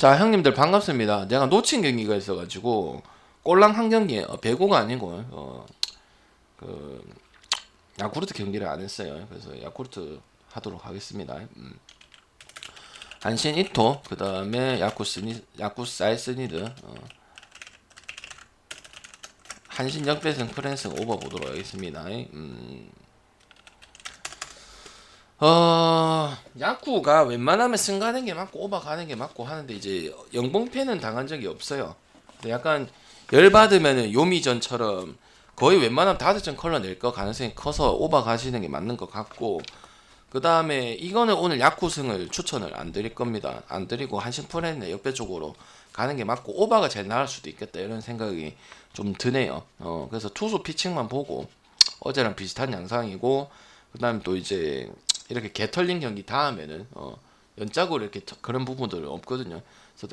자 형님들 반갑습니다. 내가 놓친 경기가 있어가지고 꼴랑 한 경기 어, 배구가 아니고 어, 그 야쿠르트 경기를 안 했어요. 그래서 야쿠르트 하도록 하겠습니다. 음. 안신 이토 그 다음에 야쿠스니 야쿠스 알스니드 어. 한신 역배승 프랜승 오버 보도록 하겠습니다. 음. 어 야쿠가 웬만하면 승 가는 게 맞고 오버 가는 게 맞고 하는데 이제 영봉패는 당한 적이 없어요. 근데 약간 열 받으면은 요미전처럼 거의 웬만하면 다섯 점 컬러 낼 거 가능성이 커서 오버 가시는 게 맞는 것 같고 그 다음에 이거는 오늘 야쿠승을 추천을 안 드릴 겁니다. 안 드리고 한신 프렌의 역배 쪽으로 가는 게 맞고 오버가 제일 나을 수도 있겠다 이런 생각이 좀 드네요. 어 그래서 투수 피칭만 보고 어제랑 비슷한 양상이고 그 다음에 또 이제 이렇게 개털린 경기 다음에는 어 연짝으로 이렇게 저- 그런 부분들은 없거든요.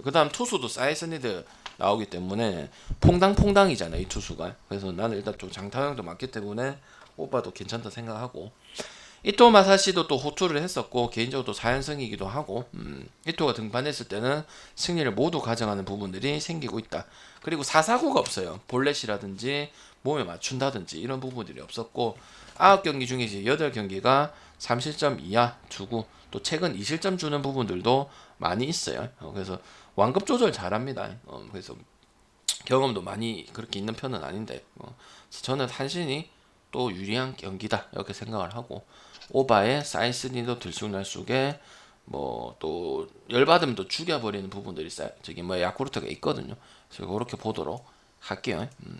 그 다음 투수도 사이스니드 나오기 때문에 퐁당퐁당이잖아요 이 투수가. 그래서 나는 일단 좀 장타형도 맞기 때문에 오빠도 괜찮다 생각하고 이토 마사시도 또 호투를 했었고 개인적으로 또 4연승이기도 하고 음, 이토가 등판했을 때는 승리를 모두 가져가는 부분들이 생기고 있다. 그리고 사사구가 없어요. 볼넷이라든지 몸에 맞춘다든지 이런 부분들이 없었고 아홉 경기 중에 이제 여덟 경기가 3실점 이하 주고 또 최근 2실점 주는 부분들도 많이 있어요. 어, 그래서 완급 조절 잘합니다. 어, 그래서 경험도 많이 그렇게 있는 편은 아닌데 어, 저는 한신이 또 유리한 경기다 이렇게 생각을 하고 오바에 사이스니도 들쑥날쑥에 뭐 또 열받으면 또 죽여버리는 부분들이 쌓 저기 뭐 야쿠르트가 있거든요. 그래서 그렇게 보도록 할게요. 음.